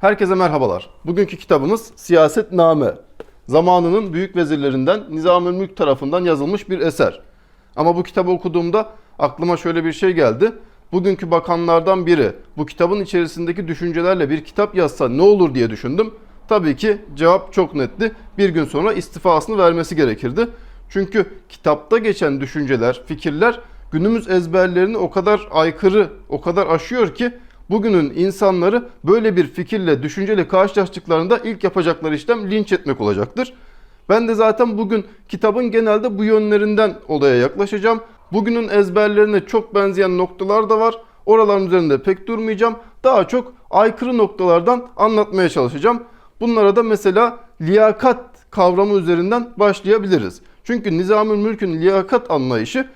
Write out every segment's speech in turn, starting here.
Herkese merhabalar. Bugünkü kitabımız Siyasetname. Zamanının büyük vezirlerinden Nizamül Mülk tarafından yazılmış bir eser. Ama bu kitabı okuduğumda aklıma şöyle bir şey geldi. Bugünkü bakanlardan biri bu kitabın içerisindeki düşüncelerle bir kitap yazsa ne olur diye düşündüm. Tabii ki cevap çok netti. Bir gün sonra istifasını vermesi gerekirdi. Çünkü kitapta geçen düşünceler, fikirler günümüz ezberlerini o kadar aykırı, o kadar aşıyor ki bugünün insanları böyle bir fikirle, düşünceyle karşılaştıklarında ilk yapacakları işlem linç etmek olacaktır. Ben de zaten bugün kitabın genelde bu yönlerinden olaya yaklaşacağım. Bugünün ezberlerine çok benzeyen noktalar da var. Oraların üzerinde pek durmayacağım. Daha çok aykırı noktalardan anlatmaya çalışacağım. Bunlara da mesela liyakat kavramı üzerinden başlayabiliriz. Çünkü Nizamül Mülk'ün liyakat anlayışı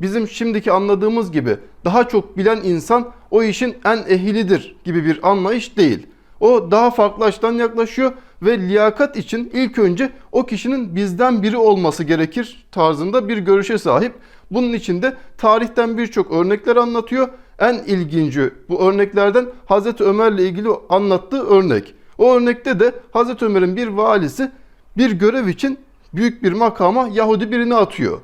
bizim şimdiki anladığımız gibi daha çok bilen insan o işin en ehlidir gibi bir anlayış değil. O daha farklı açıdan yaklaşıyor ve liyakat için ilk önce o kişinin bizden biri olması gerekir tarzında bir görüşe sahip. Bunun için de tarihten birçok örnekler anlatıyor. En ilginci bu örneklerden Hazreti Ömer'le ilgili anlattığı örnek. O örnekte de Hazreti Ömer'in bir valisi bir görev için büyük bir makama Yahudi birini atıyor.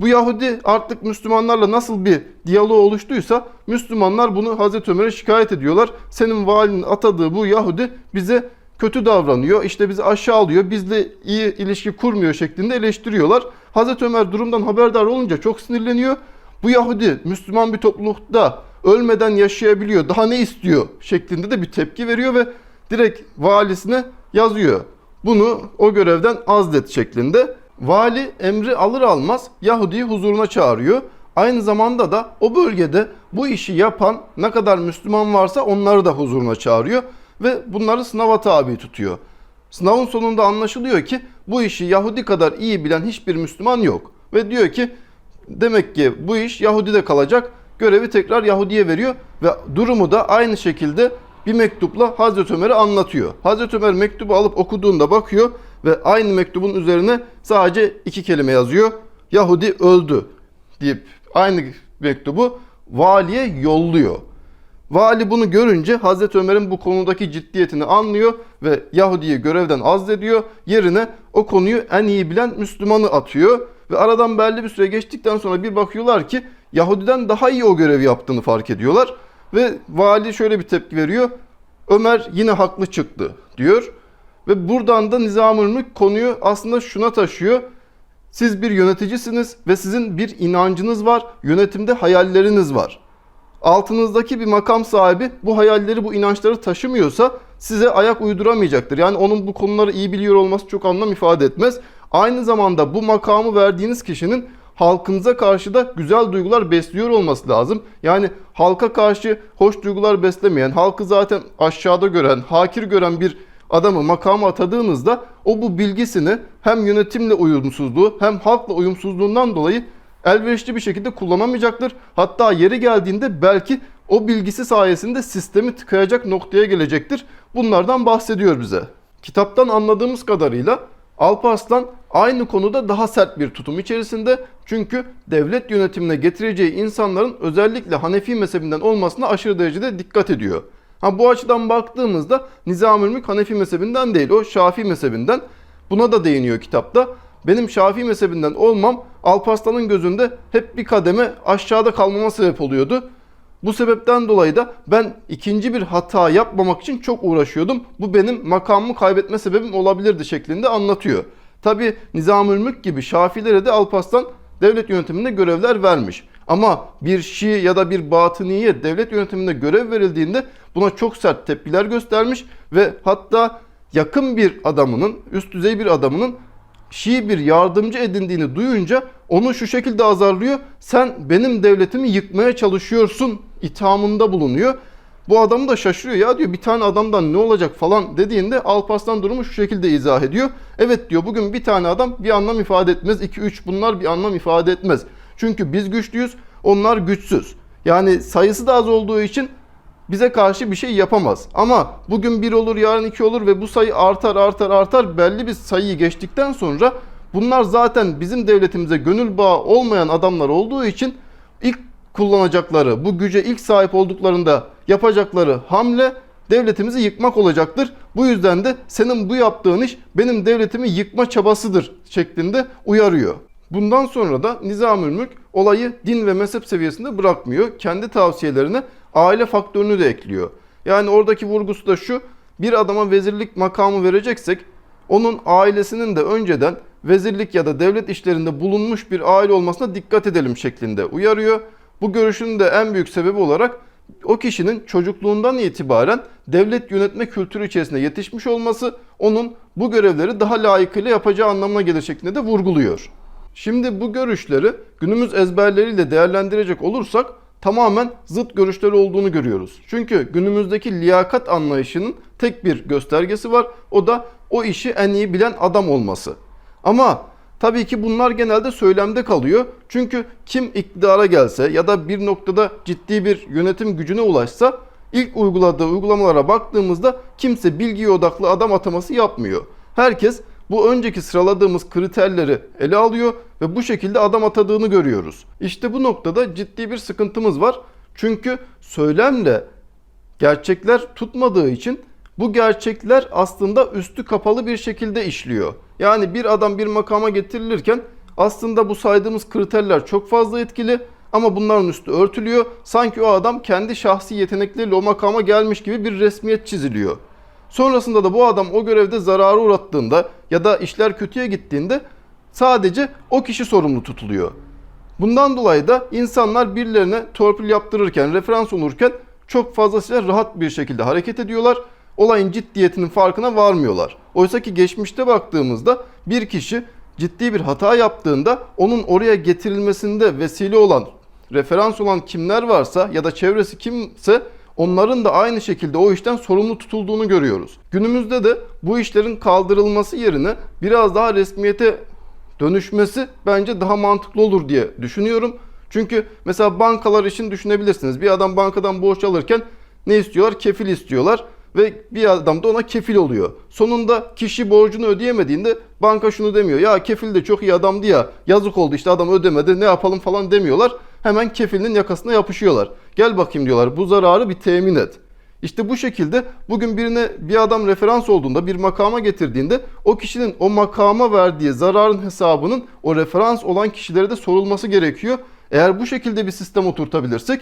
Bu Yahudi artık Müslümanlarla nasıl bir diyalog oluştuysa Müslümanlar bunu Hazreti Ömer'e şikayet ediyorlar. Senin valinin atadığı bu Yahudi bize kötü davranıyor, işte bizi aşağılıyor, bizle iyi ilişki kurmuyor şeklinde eleştiriyorlar. Hazreti Ömer durumdan haberdar olunca çok sinirleniyor. Bu Yahudi Müslüman bir toplulukta ölmeden yaşayabiliyor, daha ne istiyor şeklinde de bir tepki veriyor ve direkt valisine yazıyor. Bunu o görevden azlet şeklinde. Vali emri alır almaz Yahudi'yi huzuruna çağırıyor. Aynı zamanda da o bölgede bu işi yapan ne kadar Müslüman varsa onları da huzuruna çağırıyor ve bunları sınava tabi tutuyor. Sınavın sonunda anlaşılıyor ki bu işi Yahudi kadar iyi bilen hiçbir Müslüman yok. Ve diyor ki demek ki bu iş Yahudi'de kalacak. Görevi tekrar Yahudi'ye veriyor ve durumu da aynı şekilde bir mektupla Hazreti Ömer'e anlatıyor. Hazreti Ömer mektubu alıp okuduğunda bakıyor ve aynı mektubun üzerine sadece iki kelime yazıyor. Yahudi öldü deyip aynı mektubu valiye yolluyor. Vali bunu görünce Hazreti Ömer'in bu konudaki ciddiyetini anlıyor ve Yahudi'yi görevden azlediyor. Yerine o konuyu en iyi bilen Müslümanı atıyor. Ve aradan belli bir süre geçtikten sonra bir bakıyorlar ki Yahudi'den daha iyi o görevi yaptığını fark ediyorlar. Ve vali şöyle bir tepki veriyor. Ömer yine haklı çıktı diyor. Ve buradan da Nizamül Mülk konuyu aslında şuna taşıyor. Siz bir yöneticisiniz ve sizin bir inancınız var, yönetimde hayalleriniz var. Altınızdaki bir makam sahibi bu hayalleri, bu inançları taşımıyorsa size ayak uyduramayacaktır. Yani onun bu konuları iyi biliyor olması çok anlam ifade etmez. Aynı zamanda bu makamı verdiğiniz kişinin halkınıza karşı da güzel duygular besliyor olması lazım. Yani halka karşı hoş duygular beslemeyen, halkı zaten aşağıda gören, hakir gören bir adamı makama atadığınızda o bu bilgisini hem yönetimle uyumsuzluğu hem halkla uyumsuzluğundan dolayı elverişli bir şekilde kullanamayacaktır. Hatta yeri geldiğinde belki o bilgisi sayesinde sistemi tıkayacak noktaya gelecektir. Bunlardan bahsediyor bize. Kitaptan anladığımız kadarıyla Alparslan aynı konuda daha sert bir tutum içerisinde. Çünkü devlet yönetimine getireceği insanların özellikle Hanefi mezhebinden olmasına aşırı derecede dikkat ediyor. Ha bu açıdan baktığımızda Nizamül Mülk Hanefi mezhebinden değil, o Şafii mezhebinden. Buna da değiniyor kitapta. Benim Şafii mezhebinden olmam Alparslan'ın gözünde hep bir kademe aşağıda kalmama sebep oluyordu. Bu sebepten dolayı da ben ikinci bir hata yapmamak için çok uğraşıyordum. Bu benim makamımı kaybetme sebebim olabilirdi şeklinde anlatıyor. Tabi Nizamül Mülk gibi Şafilere de Alparslan devlet yönetiminde görevler vermiş. Ama bir Şii ya da bir Batıniye devlet yönetiminde görev verildiğinde buna çok sert tepkiler göstermiş ve hatta yakın bir adamının, üst düzey bir adamının Şii bir yardımcı edindiğini duyunca onu şu şekilde azarlıyor. Sen benim devletimi yıkmaya çalışıyorsun ithamında bulunuyor. Bu adam da şaşırıyor ya diyor bir tane adamdan ne olacak falan dediğinde Alparslan durumu şu şekilde izah ediyor. Evet diyor bugün bir tane adam bir anlam ifade etmez. 2-3 bunlar bir anlam ifade etmez. Çünkü biz güçlüyüz onlar güçsüz. Yani sayısı da az olduğu için bize karşı bir şey yapamaz. Ama bugün bir olur yarın iki olur ve bu sayı artar artar artar belli bir sayıyı geçtikten sonra bunlar zaten bizim devletimize gönül bağı olmayan adamlar olduğu için ilk kullanacakları bu güce ilk sahip olduklarında yapacakları hamle devletimizi yıkmak olacaktır. Bu yüzden de senin bu yaptığın iş benim devletimi yıkma çabasıdır şeklinde uyarıyor. Bundan sonra da Nizamül Mülk olayı din ve mezhep seviyesinde bırakmıyor. Kendi tavsiyelerine aile faktörünü de ekliyor. Yani oradaki vurgusu da şu. Bir adama vezirlik makamı vereceksek onun ailesinin de önceden vezirlik ya da devlet işlerinde bulunmuş bir aile olmasına dikkat edelim şeklinde uyarıyor. Bu görüşün de en büyük sebebi olarak o kişinin çocukluğundan itibaren devlet yönetme kültürü içerisinde yetişmiş olması onun bu görevleri daha layıkıyla yapacağı anlamına gelir şeklinde de vurguluyor. Şimdi bu görüşleri günümüz ezberleriyle değerlendirecek olursak tamamen zıt görüşleri olduğunu görüyoruz. Çünkü günümüzdeki liyakat anlayışının tek bir göstergesi var. O da o işi en iyi bilen adam olması. Ama tabii ki bunlar genelde söylemde kalıyor. Çünkü kim iktidara gelse ya da bir noktada ciddi bir yönetim gücüne ulaşsa ilk uyguladığı uygulamalara baktığımızda kimse bilgi odaklı adam ataması yapmıyor. Herkes bu önceki sıraladığımız kriterleri ele alıyor ve bu şekilde adam atadığını görüyoruz. İşte bu noktada ciddi bir sıkıntımız var. Çünkü söylemle gerçekler tutmadığı için bu gerçekler aslında üstü kapalı bir şekilde işliyor. Yani bir adam bir makama getirilirken aslında bu saydığımız kriterler çok fazla etkili ama bunların üstü örtülüyor. Sanki o adam kendi şahsi yetenekleriyle o makama gelmiş gibi bir resmiyet çiziliyor. Sonrasında da bu adam o görevde zararı uğrattığında ya da işler kötüye gittiğinde sadece o kişi sorumlu tutuluyor. Bundan dolayı da insanlar birilerine torpil yaptırırken, referans olurken çok fazlasıyla rahat bir şekilde hareket ediyorlar. Olayın ciddiyetinin farkına varmıyorlar. Oysa ki geçmişte baktığımızda bir kişi ciddi bir hata yaptığında onun oraya getirilmesinde vesile olan, referans olan kimler varsa ya da çevresi kimse onların da aynı şekilde o işten sorumlu tutulduğunu görüyoruz. Günümüzde de bu işlerin kaldırılması yerine biraz daha resmiyete dönüşmesi bence daha mantıklı olur diye düşünüyorum. Çünkü mesela bankalar için düşünebilirsiniz. Bir adam bankadan borç alırken ne istiyorlar? Kefil istiyorlar ve bir adam da ona kefil oluyor. Sonunda kişi borcunu ödeyemediğinde banka şunu demiyor. Ya kefil de çok iyi adamdı ya yazık oldu işte adam ödemedi ne yapalım falan demiyorlar. Hemen kefilinin yakasına yapışıyorlar. Gel bakayım diyorlar bu zararı bir temin et. İşte bu şekilde bugün birine bir adam referans olduğunda bir makama getirdiğinde o kişinin o makama verdiği zararın hesabının o referans olan kişilere de sorulması gerekiyor. Eğer bu şekilde bir sistem oturtabilirsek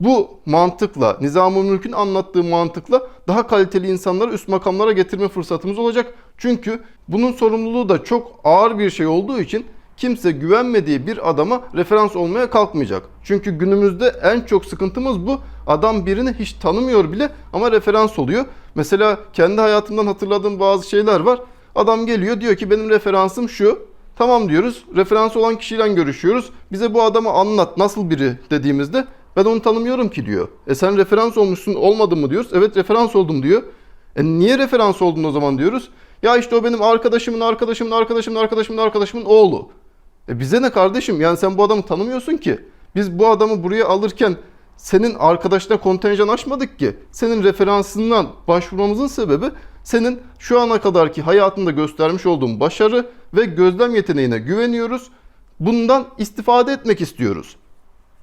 bu mantıkla, Nizam-ı Mülk'ün anlattığı mantıkla daha kaliteli insanları üst makamlara getirme fırsatımız olacak. Çünkü bunun sorumluluğu da çok ağır bir şey olduğu için kimse güvenmediği bir adama referans olmaya kalkmayacak. Çünkü günümüzde en çok sıkıntımız bu. Adam birini hiç tanımıyor bile ama referans oluyor. Mesela kendi hayatımdan hatırladığım bazı şeyler var. Adam geliyor diyor ki benim referansım şu. Tamam diyoruz. Referans olan kişiyle görüşüyoruz. Bize bu adamı anlat nasıl biri dediğimizde ben onu tanımıyorum ki diyor. E sen referans olmuşsun olmadın mı diyoruz. Evet referans oldum diyor. E niye referans oldun o zaman diyoruz. Ya işte o benim arkadaşımın arkadaşımın arkadaşımın arkadaşımın arkadaşımın oğlu. E bize ne kardeşim? Yani sen bu adamı tanımıyorsun ki. Biz bu adamı buraya alırken senin arkadaşına kontenjan açmadık ki. Senin referansından başvurmamızın sebebi senin şu ana kadarki hayatında göstermiş olduğun başarı ve gözlem yeteneğine güveniyoruz. Bundan istifade etmek istiyoruz.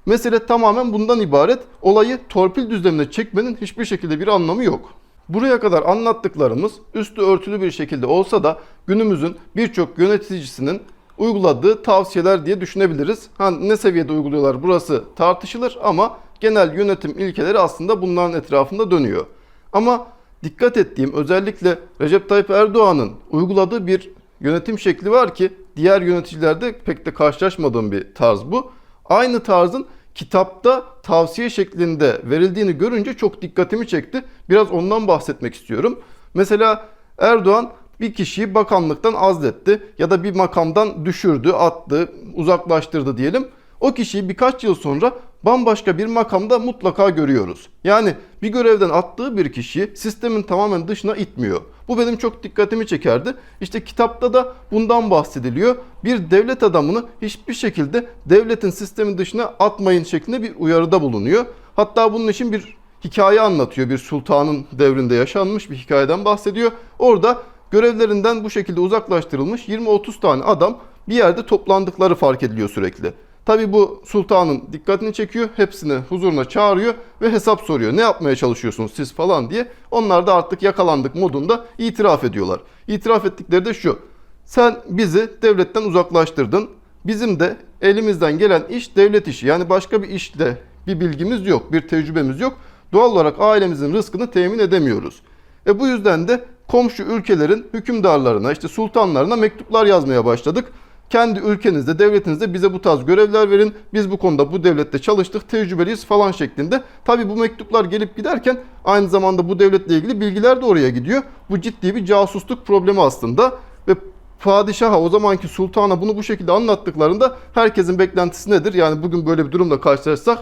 Mesele tamamen bundan ibaret. Olayı torpil düzlemine çekmenin hiçbir şekilde bir anlamı yok. Buraya kadar anlattıklarımız üstü örtülü bir şekilde olsa da günümüzün birçok yöneticisinin uyguladığı tavsiyeler diye düşünebiliriz. Ha, ne seviyede uyguluyorlar burası tartışılır ama genel yönetim ilkeleri aslında bunların etrafında dönüyor. Ama dikkat ettiğim özellikle Recep Tayyip Erdoğan'ın uyguladığı bir yönetim şekli var ki diğer yöneticilerde pek de karşılaşmadığım bir tarz bu. Aynı tarzın kitapta tavsiye şeklinde verildiğini görünce çok dikkatimi çekti. Biraz ondan bahsetmek istiyorum. Mesela Erdoğan bir kişiyi bakanlıktan azletti ya da bir makamdan düşürdü, attı, uzaklaştırdı diyelim. O kişiyi birkaç yıl sonra bambaşka bir makamda mutlaka görüyoruz. Yani bir görevden attığı bir kişiyi sistemin tamamen dışına itmiyor. Bu benim çok dikkatimi çekerdi. İşte kitapta da bundan bahsediliyor. Bir devlet adamını hiçbir şekilde devletin sistemin dışına atmayın şeklinde bir uyarıda bulunuyor. Hatta bunun için bir hikaye anlatıyor. Bir sultanın devrinde yaşanmış bir hikayeden bahsediyor. Orada görevlerinden bu şekilde uzaklaştırılmış 20-30 tane adam bir yerde toplandıkları fark ediliyor sürekli. Tabi bu sultanın dikkatini çekiyor. Hepsini huzuruna çağırıyor ve hesap soruyor. Ne yapmaya çalışıyorsunuz siz falan diye. Onlar da artık yakalandık modunda itiraf ediyorlar. İtiraf ettikleri de şu. Sen bizi devletten uzaklaştırdın. Bizim de elimizden gelen iş devlet işi. Yani başka bir işte bir bilgimiz yok, bir tecrübemiz yok. Doğal olarak ailemizin rızkını temin edemiyoruz. E bu yüzden de komşu ülkelerin hükümdarlarına, işte sultanlarına mektuplar yazmaya başladık. Kendi ülkenizde, devletinizde bize bu tarz görevler verin. Biz bu konuda bu devlette çalıştık, tecrübeliyiz falan şeklinde. Tabi bu mektuplar gelip giderken aynı zamanda bu devletle ilgili bilgiler de oraya gidiyor. Bu ciddi bir casusluk problemi aslında. Ve padişaha o zamanki sultana bunu bu şekilde anlattıklarında herkesin beklentisi nedir? Yani bugün böyle bir durumla karşılaşsak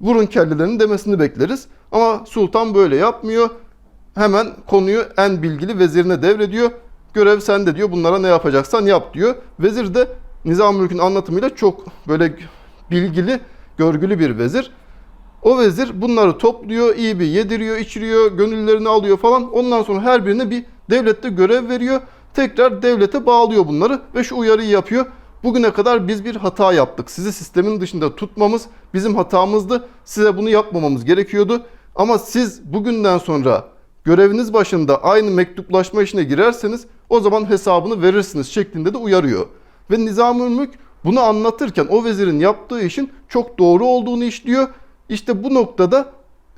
vurun kellelerini demesini bekleriz. Ama sultan böyle yapmıyor. Hemen konuyu en bilgili vezirine devrediyor. Görev sende diyor. Bunlara ne yapacaksan yap diyor. Vezir de Nizam Mülk'ün anlatımıyla çok böyle bilgili, görgülü bir vezir. O vezir bunları topluyor, iyi bir yediriyor, içiriyor, gönüllerini alıyor falan. Ondan sonra her birine bir devlette görev veriyor. Tekrar devlete bağlıyor bunları ve şu uyarıyı yapıyor. Bugüne kadar biz bir hata yaptık. Sizi sistemin dışında tutmamız bizim hatamızdı. Size bunu yapmamamız gerekiyordu. Ama siz bugünden sonra göreviniz başında aynı mektuplaşma işine girerseniz o zaman hesabını verirsiniz şeklinde de uyarıyor. Ve Nizamül Mülk bunu anlatırken o vezirin yaptığı işin çok doğru olduğunu işliyor. İşte bu noktada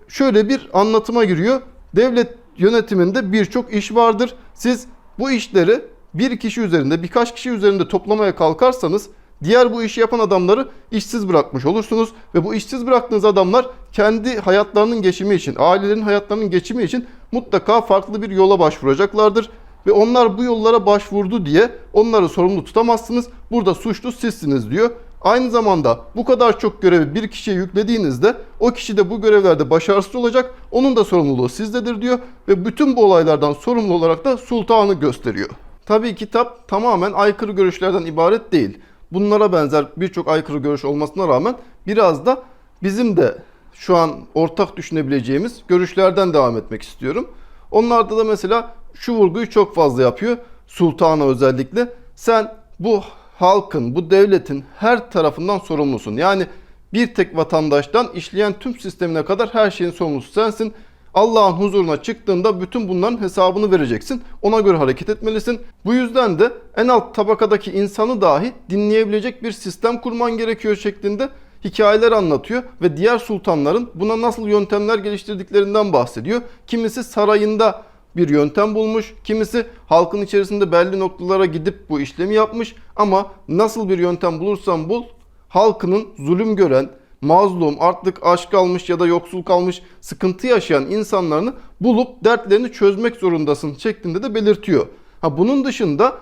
şöyle bir anlatıma giriyor. Devlet yönetiminde birçok iş vardır. Siz bu işleri bir kişi üzerinde, birkaç kişi üzerinde toplamaya kalkarsanız diğer bu işi yapan adamları işsiz bırakmış olursunuz ve bu işsiz bıraktığınız adamlar kendi hayatlarının geçimi için, ailelerin hayatlarının geçimi için mutlaka farklı bir yola başvuracaklardır ve onlar bu yollara başvurdu diye onları sorumlu tutamazsınız. Burada suçlu sizsiniz diyor. Aynı zamanda bu kadar çok görevi bir kişiye yüklediğinizde o kişi de bu görevlerde başarısız olacak. Onun da sorumluluğu sizdedir diyor ve bütün bu olaylardan sorumlu olarak da sultanı gösteriyor. Tabii kitap tamamen aykırı görüşlerden ibaret değil. Bunlara benzer birçok aykırı görüş olmasına rağmen biraz da bizim de şu an ortak düşünebileceğimiz görüşlerden devam etmek istiyorum. Onlarda da mesela şu vurguyu çok fazla yapıyor. Sultana özellikle. Sen bu halkın, bu devletin her tarafından sorumlusun. Yani bir tek vatandaştan işleyen tüm sistemine kadar her şeyin sorumlusu sensin. Allah'ın huzuruna çıktığında bütün bunların hesabını vereceksin. Ona göre hareket etmelisin. Bu yüzden de en alt tabakadaki insanı dahi dinleyebilecek bir sistem kurman gerekiyor şeklinde hikayeler anlatıyor ve diğer sultanların buna nasıl yöntemler geliştirdiklerinden bahsediyor. Kimisi sarayında bir yöntem bulmuş, kimisi halkın içerisinde belli noktalara gidip bu işlemi yapmış ama nasıl bir yöntem bulursan bul halkının zulüm gören, mazlum, artık aç kalmış ya da yoksul kalmış, sıkıntı yaşayan insanlarını bulup dertlerini çözmek zorundasın şeklinde de belirtiyor. Ha bunun dışında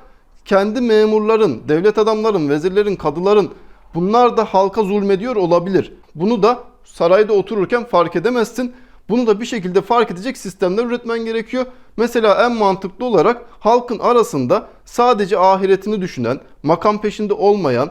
kendi memurların, devlet adamların, vezirlerin, kadıların bunlar da halka zulmediyor olabilir. Bunu da sarayda otururken fark edemezsin. Bunu da bir şekilde fark edecek sistemler üretmen gerekiyor. Mesela en mantıklı olarak halkın arasında sadece ahiretini düşünen, makam peşinde olmayan,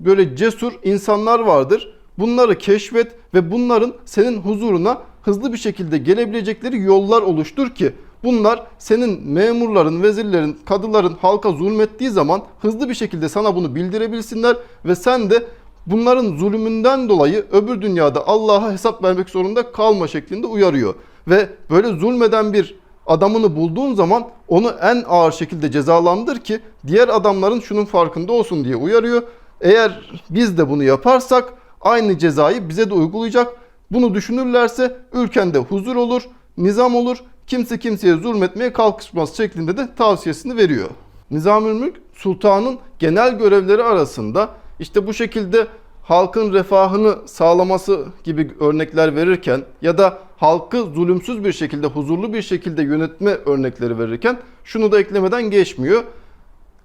böyle cesur insanlar vardır. Bunları keşfet ve bunların senin huzuruna hızlı bir şekilde gelebilecekleri yollar oluştur ki bunlar senin memurların, vezirlerin, kadıların halka zulmettiği zaman hızlı bir şekilde sana bunu bildirebilsinler ve sen de bunların zulmünden dolayı öbür dünyada Allah'a hesap vermek zorunda kalma şeklinde uyarıyor. Ve böyle zulmeden bir adamını bulduğun zaman onu en ağır şekilde cezalandır ki diğer adamların şunun farkında olsun diye uyarıyor. Eğer biz de bunu yaparsak aynı cezayı bize de uygulayacak. Bunu düşünürlerse ülkende huzur olur, nizam olur, kimse kimseye zulmetmeye kalkışmaz şeklinde de tavsiyesini veriyor. Nizamül Mülk sultanın genel görevleri arasında işte bu şekilde halkın refahını sağlaması gibi örnekler verirken ya da halkı zulümsüz bir şekilde, huzurlu bir şekilde yönetme örnekleri verirken şunu da eklemeden geçmiyor.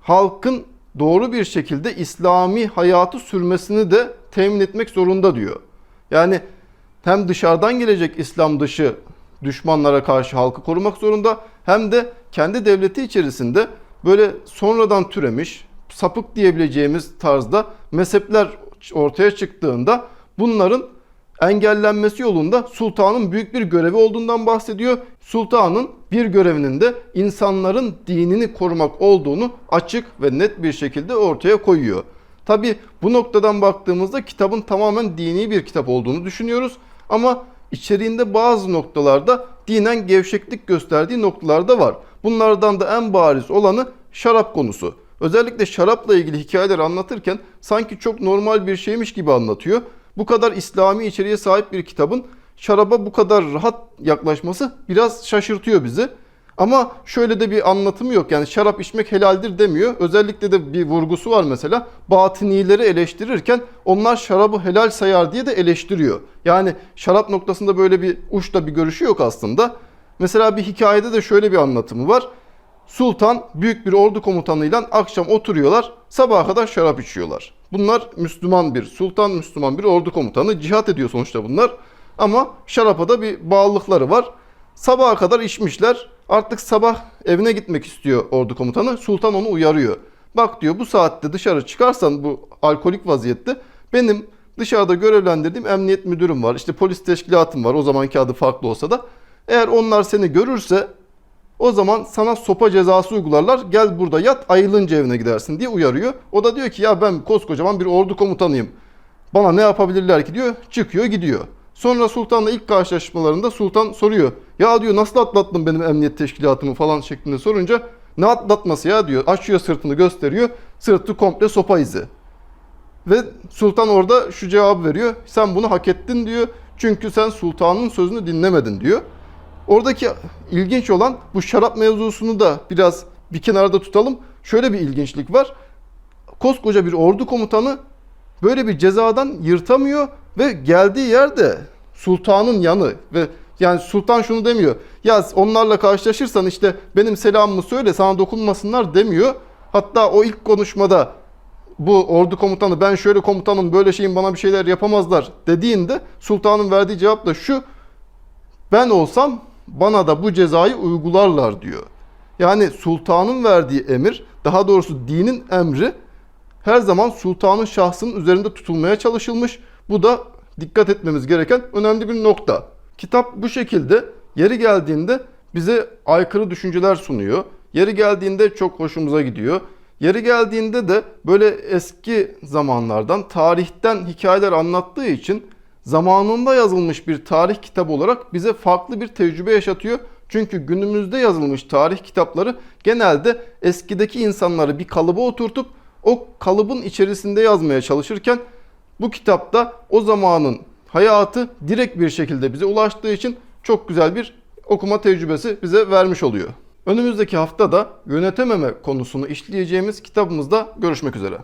Halkın doğru bir şekilde İslami hayatı sürmesini de temin etmek zorunda diyor. Yani hem dışarıdan gelecek İslam dışı düşmanlara karşı halkı korumak zorunda hem de kendi devleti içerisinde böyle sonradan türemiş, sapık diyebileceğimiz tarzda mezhepler ortaya çıktığında bunların engellenmesi yolunda sultanın büyük bir görevi olduğundan bahsediyor. Sultanın bir görevinin de insanların dinini korumak olduğunu açık ve net bir şekilde ortaya koyuyor. Tabi bu noktadan baktığımızda kitabın tamamen dini bir kitap olduğunu düşünüyoruz. Ama içeriğinde bazı noktalarda dinen gevşeklik gösterdiği noktalar da var. Bunlardan da en bariz olanı şarap konusu. Özellikle şarapla ilgili hikayeler anlatırken sanki çok normal bir şeymiş gibi anlatıyor. Bu kadar İslami içeriğe sahip bir kitabın şaraba bu kadar rahat yaklaşması biraz şaşırtıyor bizi. Ama şöyle de bir anlatımı yok. Yani şarap içmek helaldir demiyor. Özellikle de bir vurgusu var mesela. Batınileri eleştirirken onlar şarabı helal sayar diye de eleştiriyor. Yani şarap noktasında böyle bir uçta bir görüşü yok aslında. Mesela bir hikayede de şöyle bir anlatımı var. Sultan büyük bir ordu komutanıyla akşam oturuyorlar. Sabaha kadar şarap içiyorlar. Bunlar Müslüman bir sultan, Müslüman bir ordu komutanı. Cihat ediyor sonuçta bunlar. Ama şarapa da bir bağlılıkları var. Sabaha kadar içmişler. Artık sabah evine gitmek istiyor ordu komutanı. Sultan onu uyarıyor. Bak diyor bu saatte dışarı çıkarsan bu alkolik vaziyette benim dışarıda görevlendirdiğim emniyet müdürüm var. İşte polis teşkilatım var. O zamanki adı farklı olsa da. Eğer onlar seni görürse o zaman sana sopa cezası uygularlar. Gel burada yat ayılınca evine gidersin diye uyarıyor. O da diyor ki ya ben koskocaman bir ordu komutanıyım. Bana ne yapabilirler ki diyor. Çıkıyor gidiyor. Sonra sultanla ilk karşılaşmalarında sultan soruyor. Ya diyor nasıl atlattın benim emniyet teşkilatımı falan şeklinde sorunca ne atlatması ya diyor. Açıyor sırtını gösteriyor. Sırtı komple sopa izi. Ve sultan orada şu cevabı veriyor. Sen bunu hak ettin diyor. Çünkü sen sultanın sözünü dinlemedin diyor. Oradaki ilginç olan bu şarap mevzusunu da biraz bir kenarda tutalım. Şöyle bir ilginçlik var. Koskoca bir ordu komutanı böyle bir cezadan yırtamıyor ve geldiği yerde sultanın yanı ve yani sultan şunu demiyor. Ya onlarla karşılaşırsan işte benim selamımı söyle sana dokunmasınlar demiyor. Hatta o ilk konuşmada bu ordu komutanı ben şöyle komutanım böyle şeyin bana bir şeyler yapamazlar dediğinde sultanın verdiği cevap da şu ben olsam bana da bu cezayı uygularlar diyor. Yani sultanın verdiği emir, daha doğrusu dinin emri her zaman sultanın şahsının üzerinde tutulmaya çalışılmış. Bu da dikkat etmemiz gereken önemli bir nokta. Kitap bu şekilde yeri geldiğinde bize aykırı düşünceler sunuyor. Yeri geldiğinde çok hoşumuza gidiyor. Yeri geldiğinde de böyle eski zamanlardan, tarihten hikayeler anlattığı için zamanında yazılmış bir tarih kitabı olarak bize farklı bir tecrübe yaşatıyor. Çünkü günümüzde yazılmış tarih kitapları genelde eskideki insanları bir kalıba oturtup o kalıbın içerisinde yazmaya çalışırken bu kitapta o zamanın hayatı direkt bir şekilde bize ulaştığı için çok güzel bir okuma tecrübesi bize vermiş oluyor. Önümüzdeki haftada yönetememe konusunu işleyeceğimiz kitabımızda görüşmek üzere.